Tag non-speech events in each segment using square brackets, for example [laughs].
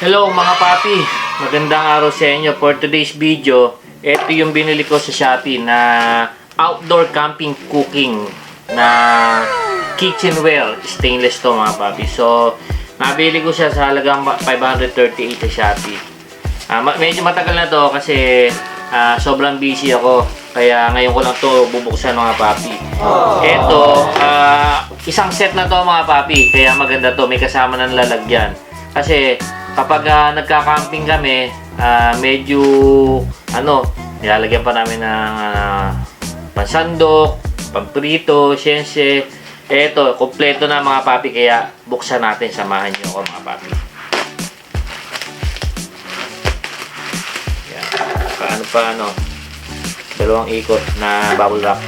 Hello mga papi, magandang araw sa inyo. For today's video, ito yung binili ko sa Shopee na outdoor camping cooking na kitchenware. Stainless to mga papi. So, nabili ko siya sa halagang 538 sa Shopee. Ma- medyo matagal na to kasi ah, sobrang busy ako. Kaya ngayon ko lang to bubuksan mga papi. Ito, ah, isang set na to mga papi. Kaya maganda to. May kasama ng lalagyan. Kasi kapag ah, nagka-camping kami, ah, medyo ano, nilalagyan pa namin ng ah, pansandok, pamprito, syense. Eto, kompleto na mga papi. Kaya buksan natin. Samahan niyo ako mga papi. Yan. Paano pa ano? Dalawang ikot na bubble wrap.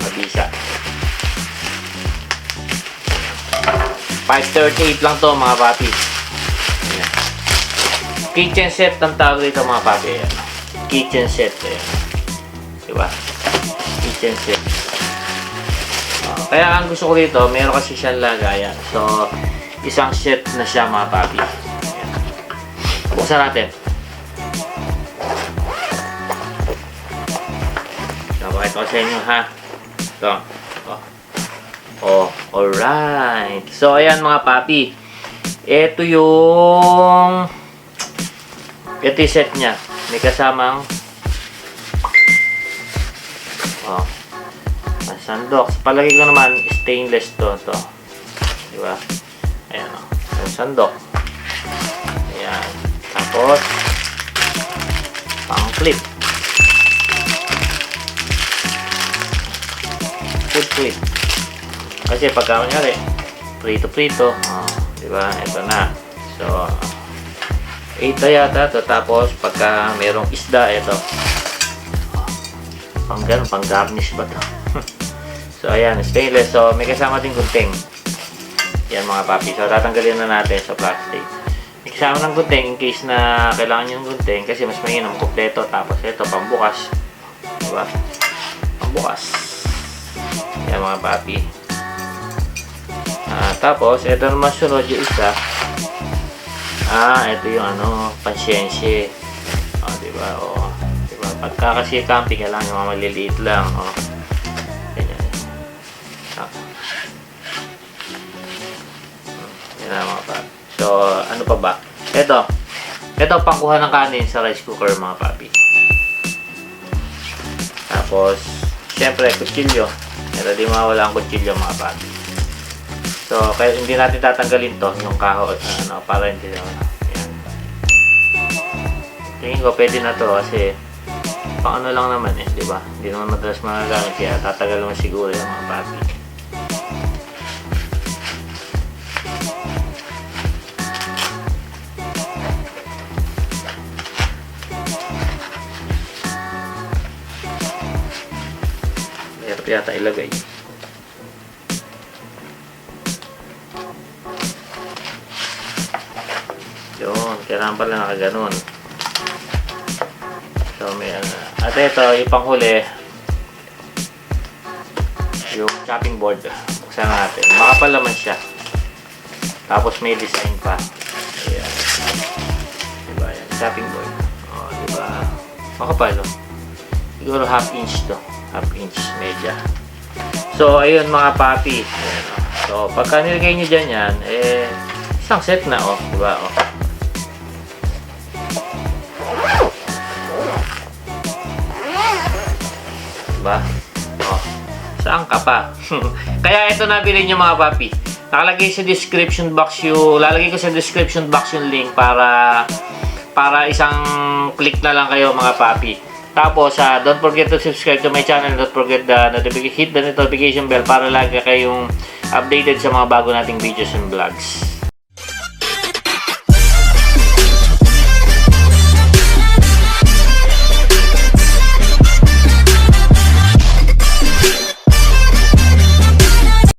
Mabisa. 538 lang to mga papi. Kitchen set ang tawag dito mga papi. Kitchen set. Ayan. Diba? Kitchen set. Oh, kaya ang gusto ko dito, meron kasi siyang lagayan. So, isang set na siya mga papi. Ayan. Buksan natin. Napakita ko sa inyo ha. Ito. Oh. Oh, alright. So, ayan mga papi. Ito yung ito yung set niya. May kasamang oh, sandok. Sa palagay ko naman, stainless to. to. Di ba? Ayan o. Yung sandok. Ayan. Tapos, pang clip. Food clip. Kasi pagka kunyari, prito-prito, oh, di ba? Ito na. So, 8 na yata to. Tapos, pagka merong isda, ito. Pang ganun, pang garnish ba to? [laughs] so, ayan, stainless. So, may kasama din gunting. Yan mga papi. So, tatanggalin na natin sa plastic. May kasama ng gunting in case na kailangan nyo ng gunting kasi mas mainam kompleto. Tapos, ito, pambukas. Diba? Pambukas. Yan mga papi. Ah, tapos, ito naman sunod yung isa. Ah, ito yung ano, pasyensye. O, oh, diba? O, diba? Pagka kasi camping, kailangan yung mga maliliit lang. O. Ganyan. Ah. Yan na mga papi. So, ano pa ba? Ito. Ito, pangkuha ng kanin sa rice cooker mga papi. Tapos, syempre, kutsilyo. Ito, di mawala ang kutsilyo mga papi. So, kaya hindi natin tatanggalin to, yung kahoy, ano, para hindi ano, yan. Tingin ko pwede na to kasi pang ano lang naman eh, di ba? Hindi naman madalas magagamit kaya tatagal naman siguro yung mga papi. Mahirap yata ilagay. Yun, kailangan pala nakaganon. So, may ano. At ito, yung panghuli, yung chopping board. Buksan natin. Makapal naman siya. Tapos may design pa. Ayan. Diba yan? Chopping board. O, oh, diba? Makapal, oh. Siguro half inch to. Half inch media. So, ayun mga papi. Ayan, oh. So, pagka nilagay nyo dyan yan, eh, isang set na, oh. Diba, oh. Diba? Oh. Saan ka pa? [laughs] Kaya ito nabili nyo mga papi. Nakalagay sa description box yung, lalagay ko sa description box yung link para para isang click na lang kayo mga papi. Tapos, ah, don't forget to subscribe to my channel. Don't forget the notification, hit the notification bell para lagi kayong updated sa mga bago nating videos and vlogs.